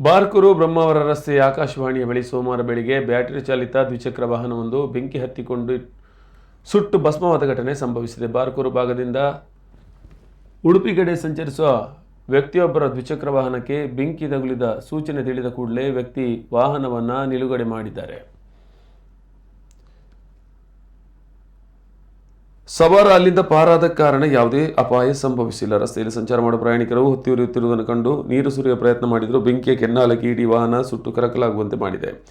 ಬಾರ್ಕೂರು ಬ್ರಹ್ಮಾವರ ರಸ್ತೆಯ ಆಕಾಶವಾಣಿಯ ಬಳಿ ಸೋಮವಾರ ಬೆಳಿಗ್ಗೆ ಬ್ಯಾಟರಿ ಚಾಲಿತ ದ್ವಿಚಕ್ರ ವಾಹನವೊಂದು ಬೆಂಕಿ ಹತ್ತಿಕೊಂಡು ಸುಟ್ಟು ಭಸ್ಮವಾದ ಘಟನೆ ಸಂಭವಿಸಿದೆ. ಬಾರ್ಕೂರು ಭಾಗದಿಂದ ಉಡುಪಿ ಕಡೆ ಸಂಚರಿಸುವ ವ್ಯಕ್ತಿಯೊಬ್ಬರ ದ್ವಿಚಕ್ರ ವಾಹನಕ್ಕೆ ಬೆಂಕಿ ತಗುಲಿದ ಸೂಚನೆ ತಿಳಿದ ಕೂಡಲೇ ವ್ಯಕ್ತಿ ವಾಹನವನ್ನು ನಿಲುಗಡೆ ಮಾಡಿದ್ದಾರೆ. ಸವಾರ ಅಲ್ಲಿಂದ ಪಾರಾದ ಕಾರಣ ಯಾವುದೇ ಅಪಾಯ ಸಂಭವಿಸಿಲ್ಲ. ರಸ್ತೆಯಲ್ಲಿ ಸಂಚಾರ ಮಾಡುವ ಪ್ರಯಾಣಿಕರು ಹೊತ್ತಿ ಉರಿಯುತ್ತಿರುವುದನ್ನು ಕಂಡು ನೀರು ಸುರಿಯುವ ಪ್ರಯತ್ನ ಮಾಡಿದರೂ. ಬೆಂಕಿಯ ಕೆನ್ನಾಲಕ್ಕೆ ಇಡೀ ವಾಹನ ಸುಟ್ಟು ಕರಕಲಾಗುವಂತೆ ಮಾಡಿದೆ.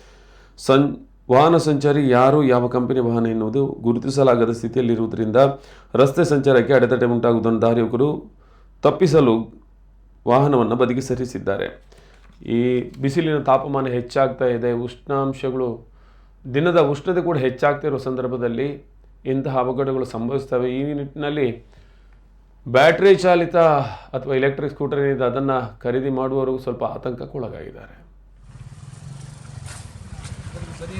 ಸಂ ವಾಹನ ಸಂಚಾರಿ ಯಾರು, ಯಾವ ಕಂಪನಿ ವಾಹನ ಎನ್ನುವುದು ಗುರುತಿಸಲಾಗದ ಸ್ಥಿತಿಯಲ್ಲಿರುವುದರಿಂದ ರಸ್ತೆ ಸಂಚಾರಕ್ಕೆ ಅಡೆತಡೆ ಉಂಟಾಗುವುದನ್ನು ದಾರಿಯುವಕರು ತಪ್ಪಿಸಲು ವಾಹನವನ್ನು ಬದಿಗೆ ಸರಿಸಿದ್ದಾರೆ. ಈ ಬಿಸಿಲಿನ ತಾಪಮಾನ ಹೆಚ್ಚಾಗ್ತಾ ಇದೆ. ಉಷ್ಣಾಂಶಗಳು ದಿನದ ಉಷ್ಣತೆ ಕೂಡ ಹೆಚ್ಚಾಗ್ತಾ ಇರೋ ಸಂದರ್ಭದಲ್ಲಿ ಇಂತಹ ಅವಘಡಗಳು ಸಂಭವಿಸ್ತವೆ ಈ ನಿಟ್ಟಿನಲ್ಲಿ ಬ್ಯಾಟ್ರಿ ಚಾಲಿತ ಅಥವಾ ಎಲೆಕ್ಟ್ರಿಕ್ ಸ್ಕೂಟರ್ ಏನಿದೆ, ಅದನ್ನು ಖರೀದಿ ಮಾಡುವವರು ಸ್ವಲ್ಪ ಆತಂಕಕ್ಕೊಳಗಾಗಿದ್ದಾರೆ. ಸರಿ.